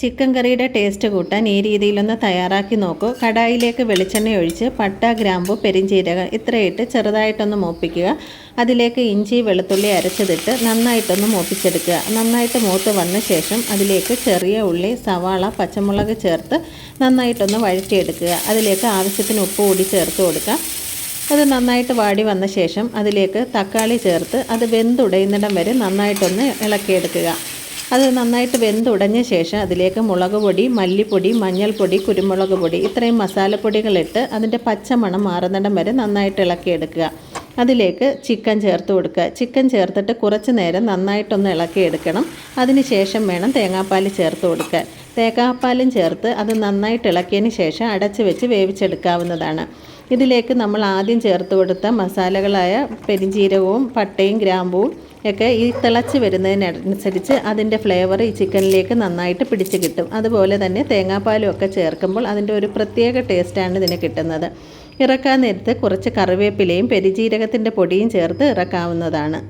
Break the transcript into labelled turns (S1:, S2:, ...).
S1: Chicken കറിയുടെ taste കൂട്ടാൻ ഈ രീതിയിലൊന്ന് തയ്യാറാക്കി നോക്കൂ. കടായിലേക്ക് വെളിച്ചെണ്ണ ഒഴിച്ച് പട്ട ഗ്രാമ്പു പെരിഞ്ചീരകം ഇത്രയിട്ട് ചെറുതായിട്ടൊന്ന് മൂപ്പിക്കുക. അതിലേക്ക് ഇഞ്ചി വെളുത്തുള്ളി അരച്ചതിട്ട് നന്നായിട്ടൊന്ന് മൂപ്പിച്ചെടുക്കുക. നന്നായിട്ട് മൂത്ത് വന്ന ശേഷം അതിലേക്ക് ചെറിയ ഉള്ളി സവാള പച്ചമുളക് ചേർത്ത് നന്നായിട്ടൊന്ന് വഴറ്റിയെടുക്കുക. അതിലേക്ക് ആവശ്യത്തിന് ഉപ്പ് കൂടി ചേർത്ത് കൊടുക്കുക അത് നന്നായിട്ട് വാടി വന്ന ശേഷം അതിലേക്ക് തക്കാളി ചേർത്ത് അത് വെന്തുടയുന്നിടം വരെ നന്നായിട്ടൊന്ന് ഇളക്കിയെടുക്കുക. അത് നന്നായിട്ട് വെന്തുടഞ്ഞ ശേഷം അതിലേക്ക് മുളക് പൊടി മല്ലിപ്പൊടി മഞ്ഞൾപ്പൊടി കുരുമുളക് പൊടി ഇത്രയും മസാലപ്പൊടികളിട്ട് അതിന്റെ പച്ചമണം മാറുന്നിടം വരെ നന്നായിട്ട് ഇളക്കിയെടുക്കുക. അതിലേക്ക് ചിക്കൻ ചേർത്ത് കൊടുക്കുക. ചിക്കൻ ചേർത്തിട്ട് കുറച്ച് നേരം നന്നായിട്ടൊന്ന് ഇളക്കിയെടുക്കണം. അതിന് ശേഷം വേണം തേങ്ങാപ്പാൽ ചേർത്ത് കൊടുക്കുക തേങ്ങാപ്പാലും ചേർത്ത് അത് നന്നായിട്ട് ഇളക്കിയതിന് ശേഷം അടച്ച് വെച്ച് വേവിച്ചെടുക്കാവുന്നതാണ്. ഇതിലേക്ക് നമ്മൾ ആദ്യം ചേർത്ത് കൊടുത്ത മസാലകളായ പെരിഞ്ചീരകവും പട്ടയും ഗ്രാമ്പുവും ഒക്കെ ഈ തിളച്ച് വരുന്നതിനനുസരിച്ച് അതിന്റെ ഫ്ലേവർ ഈ ചിക്കനിലേക്ക് നന്നായിട്ട് പിടിച്ച് കിട്ടും. അതുപോലെ തന്നെ തേങ്ങാപ്പാലും ഒക്കെ ചേർക്കുമ്പോൾ അതിന്റെ ഒരു പ്രത്യേക ടേസ്റ്റാണ് ഇതിന് കിട്ടുന്നത്. ഇറക്കാൻ നേരത്ത് കുറച്ച് കറിവേപ്പിലയും പെരിജീരകത്തിന്റെ പൊടിയും ചേർത്ത് ഇറക്കാവുന്നതാണ്.